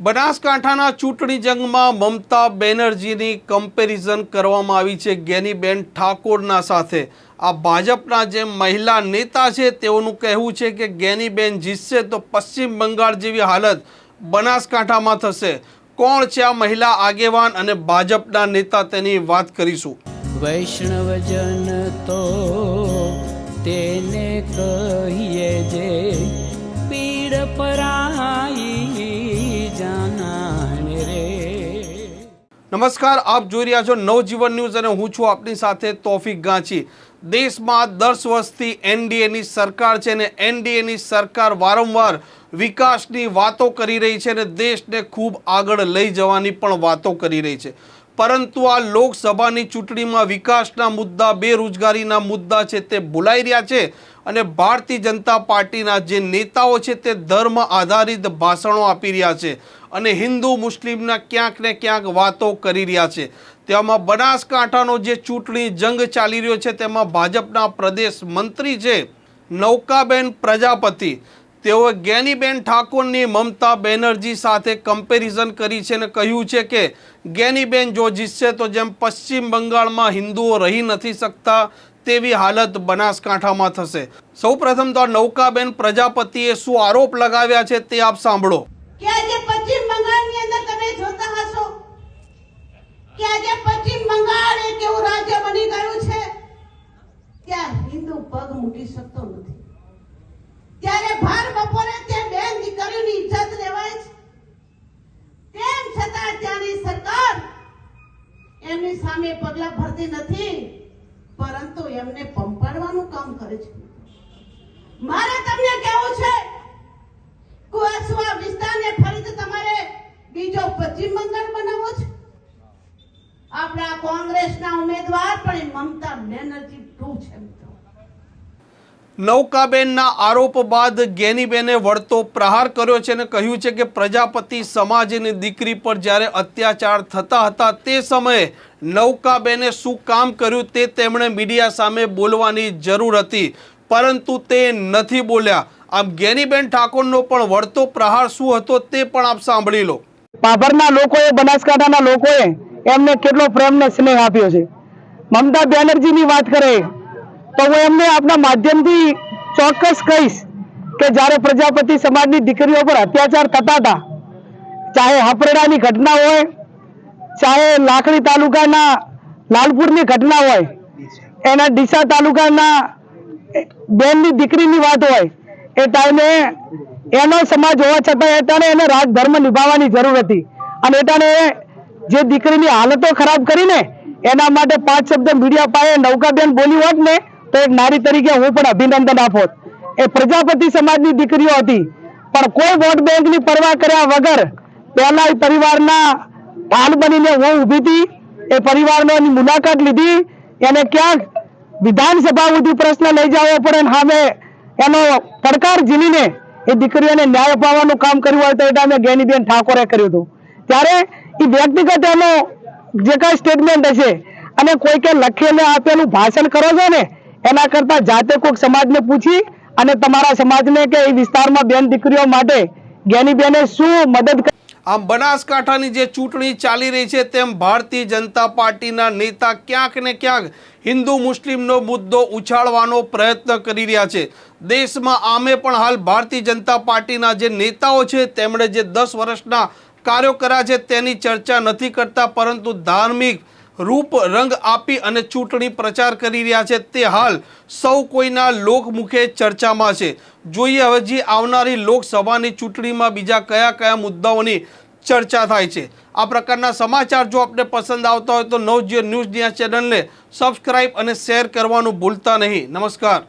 બનાસકાંઠાના ચૂંટણી જંગમાં મમતા બેનર્જીની કમ્પેરિઝન કરવામાં આવી છે ગેનીબેન ઠાકોરના સાથે. આ ભાજપના જે મહિલા નેતા છે તેઓનું કહેવું છે કે ગેનીબેન જીતશે તો પશ્ચિમ બંગાળ જેવી હાલત બનાસકાંઠામાં થશે. કોણ છે આ મહિલા આગેવાન અને ભાજપના નેતા તેની વાત કરીશું. વૈષ્ણવજન તો તેને કહીએ જે પીડ પરાઈ નમસ્કાર, આપ જોઈ રહ્યા છો નવજીવન ન્યૂઝ અને હું છું આપની સાથે તોફિક ગાંચી. દેશમાં દસ વર્ષથી એનડીએની સરકાર છે અને એનડીએની સરકાર વારંવાર વિકાસની વાતો કરી રહી છે અને દેશને ખૂબ આગળ લઈ જવાની પણ વાતો કરી રહી છે. પરંતુ આ લોકસભાની ચૂંટણીમાં વિકાસના મુદ્દા, બેરોજગારીના મુદ્દા છે તે ભૂલાઈ રહ્યા છે અને ભારતીય જનતા પાર્ટીના જે નેતાઓ છે તે ધર્મ આધારિત ભાષણો આપી રહ્યા છે અને હિન્દુ, મુસ્લિમના ક્યાંક ને ક્યાંક વાતો કરી રહ્યા છે. તેમાં બનાસકાંઠાનો જે ચૂંટણી જંગ ચાલી રહ્યો છે, તેમાં ભાજપના પ્રદેશ મંત્રી છે નૌકાબેન પ્રજાપતિ. તેઓએ જ્ઞાનીબેન ઠાકોરની મમતા બેનર્જી સાથે કમ્પેરિઝન કરી છે અને કહ્યું છે કે જ્ઞાનીબેન જો જીતશે તો જેમ પશ્ચિમ બંગાળમાં હિન્દુઓ રહી નથી શકતા, તેવી હાલત બનાસકાંઠામાં થશે. સૌપ્રથમ તો નૌકાબેન પ્રજાપતિએ શું આરોપ લગાવ્યા છે તે આપ સાંભળો. કે આજે પશ્ચિમ બંગાળની અંદર તમે જોતા હશો કે આજે પશ્ચિમ બંગાળ એક એવું રાજ્ય બની ગયું છે ત્યાં હિન્દુ પગ મૂકી શકતો નથી. ત્યારે ભાર બપોરે તે બેન દીકરીની ઇજ્જત લેવાય છે. તેમ છતાં ત્યાંની સરકાર એમની સામે પગલા ભરતી નથી, પરંતુ એમને પંપાડવાનું કામ કરે છે. મારે તમને કહેવું છે કુવાસવા વિસ્તારને ફરીથી તમારે બીજો પશ્ચિમ બંગાળ બનાવવો છે. આપણા કોંગ્રેસના ઉમેદવાર પણ મમતા બેનર્જી ટુ છે મિત્રો. નૌકાબેનના આરોપ બાદ ગેનીબેને વળતો પ્રહાર કર્યો છે અને કહ્યું છે કે પ્રજાપતિ સમાજની દીકરી પર જ્યારે અત્યાચાર થતા હતા તે સમયે નૌકાબેને શું કામ કર્યું તે તેમણે મીડિયા સામે બોલવાની જરૂર હતી. પરંતુ તે નથી બોલ્યા. આમ ગેનીબેન ઠાકોરનો પણ વળતો પ્રહાર શું હતો તે પણ આપ સાંભળી લો. પાભરના લોકોએ, બનાસકાંઠાના લોકોએ એમને કેટલો પ્રેમ ને સ્નેહ આપ્યો છે. મમતા બેનર્જીની વાત કરે તો હું એમને આપના માધ્યમથી ચોક્કસ કહીશ કે જ્યારે પ્રજાપતિ સમાજની દીકરીઓ પર અત્યાચાર થતા હતા, ચાહે હપરેડાની ઘટના હોય, ચાહે લાખણી તાલુકાના લાલપુરની ઘટના હોય, એના ડીસા તાલુકાના બેનની દીકરીની વાત હોય, એ ટાઈમે એનો સમાજ હોવા છતાં એટાણે એને રાજધર્મ નિભાવવાની જરૂર હતી. અને એટાણે જે દીકરીની હાલતો ખરાબ કરીને એના માટે પાંચ શબ્દ મીડિયા પાસે નૌકાબેન બોલી હોત ને તો એક નારી તરીકે હું પણ અભિનંદન આપોત એ પ્રજાપતિ સમાજની દીકરીઓ હતી. પણ કોઈ વોટ બેંકની પરવા કર્યા વગર પહેલા એ પરિવારના ઢાલ બનીને હું ઊભી હતી. એ પરિવારનો મુલાકાત લીધી. એને ક્યાંક વિધાનસભા સુધી પ્રશ્ન લઈ જવો પડે સામે એનો પડકાર ઝીલીને એ દીકરીઓને ન્યાય અપાવવાનું કામ કર્યું હોય તો એ ટાઈમે ગેનીબેન ઠાકોરે કર્યું હતું. ત્યારે એ વ્યક્તિગત એનો જે કાંઈ સ્ટેટમેન્ટ હશે અને કોઈકે લખેલે આપેલું ભાષણ કરો છો ને એના કરતા જાતે કોઈક સમાજને પૂછી અને તમારા સમાજને કે એ વિસ્તારમાં બેન દીકરીઓ માટે જ્ઞાનીબેને શું મદદ આમ બનાસકાંઠાની જે ચૂંટણી ચાલી રહી છે તેમ ભારતીય જનતા પાર્ટીના નેતા ક્યાંક ને ક્યાંક હિન્દુ મુસ્લિમનો મુદ્દો ઉછાળવાનો પ્રયત્ન કરી રહ્યા છે. દેશમાં આમે પણ હાલ ભારતીય જનતા પાર્ટીના જે નેતાઓ છે, તેમણે જે દસ વર્ષના કાર્યો કર્યા છે તેની ચર્ચા નથી કરતા, પરંતુ ધાર્મિક રૂપ, રંગ આપી અને ચૂંટણી પ્રચાર કરી રહ્યા છે. તે હાલ સૌ કોઈના લોકમુખે ચર્ચામાં છે. જોઈએ હવે આવનારી લોકસભાની ચૂંટણીમાં બીજા કયા કયા મુદ્દાઓની ચર્ચા થાય છે. આ પ્રકારના સમાચાર જો આપને પસંદ આવતા હોય તો નવજીઓ ન્યૂઝની આ ચેનલને સબસ્ક્રાઈબ અને શેર કરવાનું ભૂલતા નહીં. નમસ્કાર.